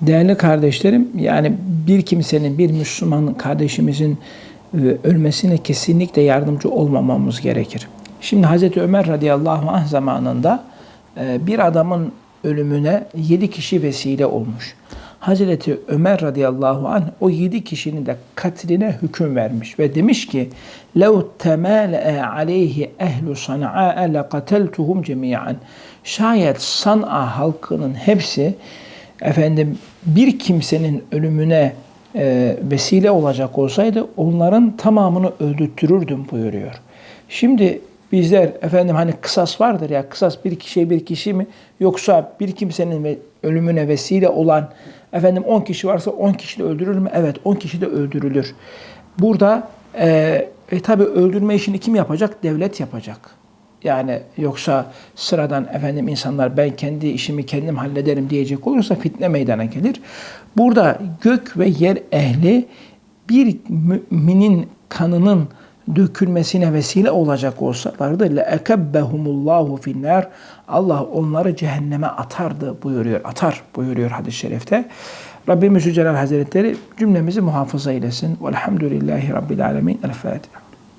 Değerli kardeşlerim, yani bir kimsenin, bir Müslüman kardeşimizin e, ölmesine kesinlikle yardımcı olmamamız gerekir. Şimdi Hazreti Ömer radıyallahu anh zamanında e, bir adamın ölümüne yedi kişi vesile olmuş. Hazreti Ömer radıyallahu anh o yedi kişinin de katline hüküm vermiş ve demiş ki لَوْ تَمَالَأَ عَلَيْهِ اَهْلُ صَنْعَاءَ لَقَتَلْتُهُمْ جَمِيعًا Şayet San'a halkının hepsi efendim bir kimsenin ölümüne e, vesile olacak olsaydı onların tamamını öldürtürürdüm buyuruyor. Şimdi bizler efendim hani kısas vardır ya kısas bir kişiye bir kişi mi yoksa bir kimsenin ölümüne vesile olan efendim 10 kişi varsa 10 kişi de öldürülür mü? Evet 10 kişi de öldürülür. Burada e, e, tabi öldürme işini kim yapacak? Devlet yapacak. Yani yoksa sıradan efendim insanlar ben kendi işimi kendim hallederim diyecek olursa fitne meydana gelir. Burada gök ve yer ehli bir müminin kanının dökülmesine vesile olacak olsalardı le ekebbehumullahu finnar Allah onları cehenneme atardı buyuruyor. Atar buyuruyor hadis-i şerifte. Rabbimiz Zülcelal Hazretleri cümlemizi muhafaza eylesin. Velhamdülillahi Rabbil Alemin. El Fatiha.